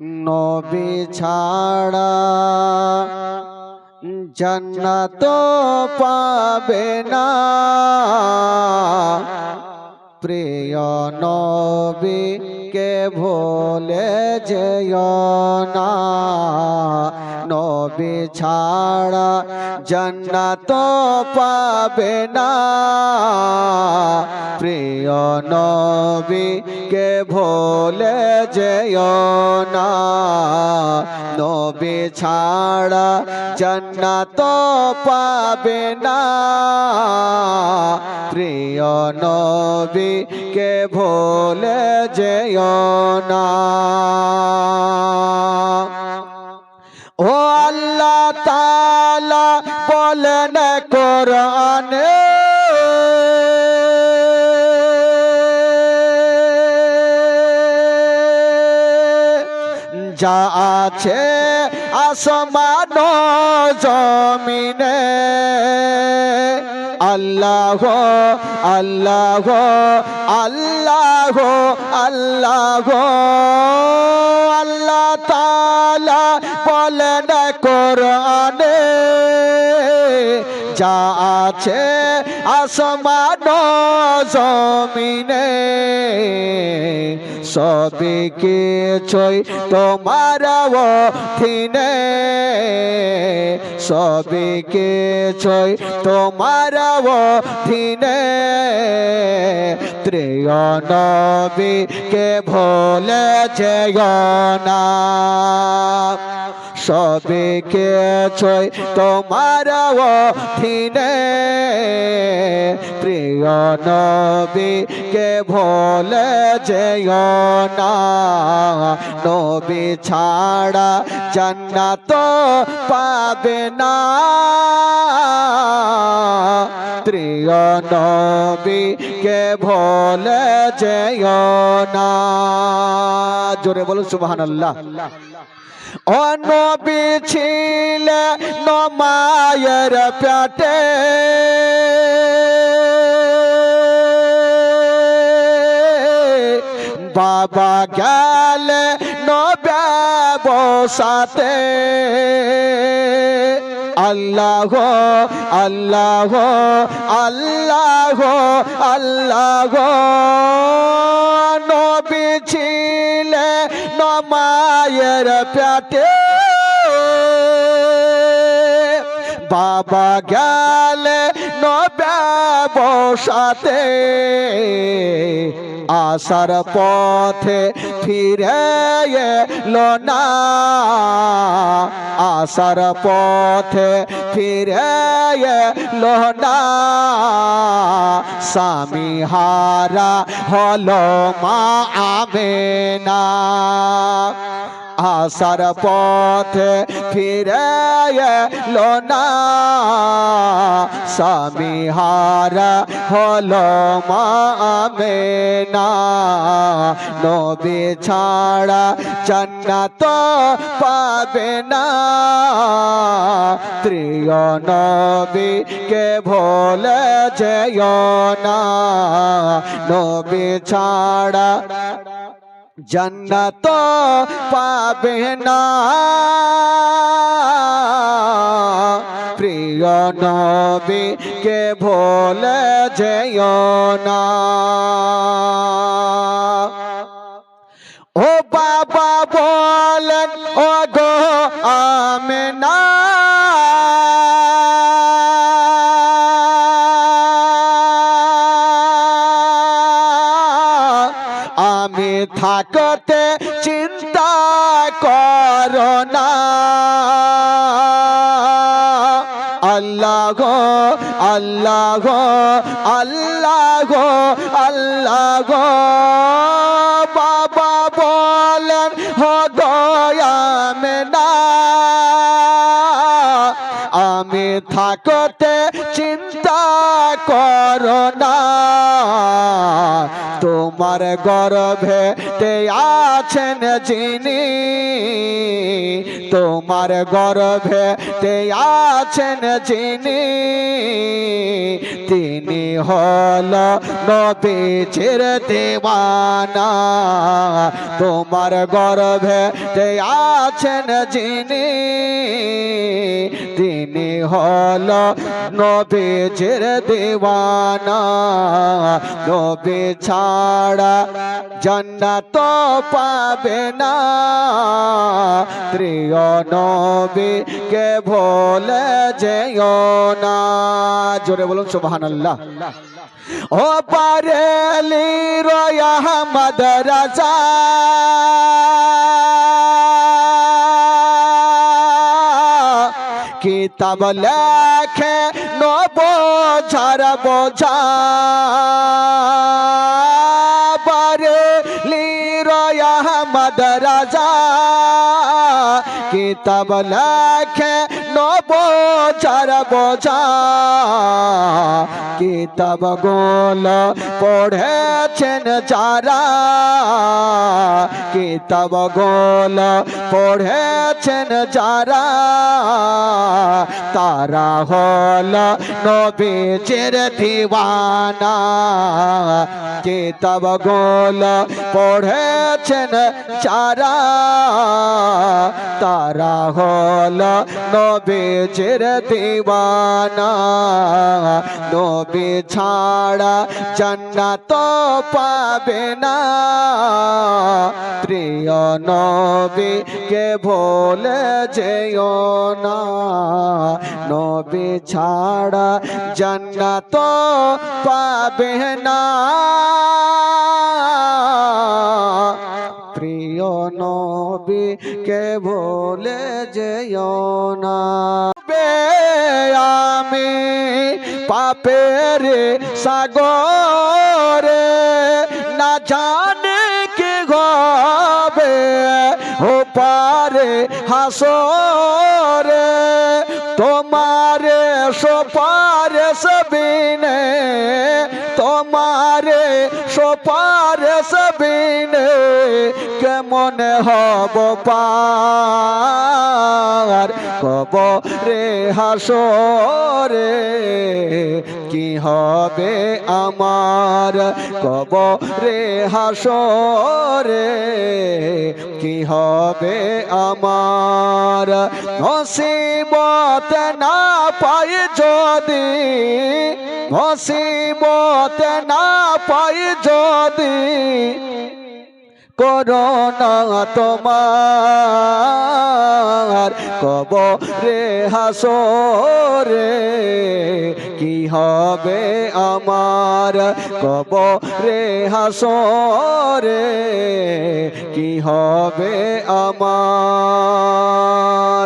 নবী ছাড়া জন্নত পাবে না। প্রিয় নবী কে ভোলে যেয় না। নবী ছাড়া জান্নাত পাবে না। প্রিয় নবী, কে ভোলে যেও না। নবী ছাড়া জান্নাত পাবে না। প্রিয় নবী, কে ভোলে যেও না। আল্লাহ তালা বলেন কোরআনে। যা আছে আসমান জমিনে আল্লাহ আল্লাহ আল্লাহ আল্লাহ আল্লাহ তালা বলেন কোরআনে, যা আছে আসমান জমিনে সবে কিছুই তোমার অধীনে সবে কিছুই তোমার অধীনে। ত্রেয় কে ভোলে যেয় না। সবে কিছুই তোমার অধীনে। প্রিয় নবী কে ভোলে যেয় না। নবী ছাড়া জান্নাত পাবে না। প্রিয় নবী কে ভোলে যেয় না। জোরে বলুন সুবহান আল্লাহ অনবী ছিল নমায়ের প্যাটে। বাবা গেল নবাবসাতে আল্লাহ আল্লাহ আল্লাহ আল্লাহ। নমায়ের প্যাটে বাবা গেল নবসাতে আসার পথে ফিরে এলো না। আসার পথে ফিরে এলো না স্বামী হারা হলো মা আমেনা। আসার পথে ফিরে এলো না স্বামী হারা হলো মা আমেনা নবী ছাড়া জান্নাত পাবে না প্রিয় নবী কে ভোলে যেয় না নবী ছাড়া জন্নত পাবে না। প্রিয় নবী, কে ভোলে যেয় না। ও বাবা বলেন ও গো আমেনা না আল্লাহ গো আল্লাহ গো আল্লাহ গো আল্লাহ। গো আমি থাকতে চিন্তা করো না। তোমার গর্ভে তে আছেন যিনি। তোমার গর্ভে তে আছেন যিনি, তিনি হল নবীজির দেওয়ানা। তোমার গর্ভে তে আছেন যিনি, তিনি হল নবীজির দেওয়ানা। নবী ছাড়া জান্নাত পাবে না। প্রিয় নবী কে ভোলে যেও না। জোরে বলুন, সুবহানাল্লাহ। ও পারেলি রয়া মাদ্রাসা কিতাব লেখে নব ঝার বোঝা। বারেলি রয়া রাজা কিতাব লেখে নব ঝার বোঝা। কিতাব গোল পড়েছেন যারা। কিতাব গোল পড়েছেন যারা। তারা হল নবীজির দিওয়ানা। কিতাব গোল পড়েছেন যারা। তারা হল নবীজির দিওয়ানা। নবী ছাড়া জান্নাত পাবে না। প্রিয় নবী কে ভোলে যেও না। নবী ছাড়া জান্নাত পাবে না। প্রিয় নবী কে ভোলে যেও না। আমি পাপের সাগরে না জানে কি হবে, ও পারে হাসরে, তোমারে সোপারে সবিনে তোমারে সোপারে সবিনে কেমন হব পার? কব রে হাসরে, কি হবে আমার? কব রে হাসরে, কি হবে আমার? নসিবত না পাই যদি, নসিবত না পাই যদি করোনা তোমার কব রে হাসরে কি হবে আমার কব রে হাসরে কি হবে আমার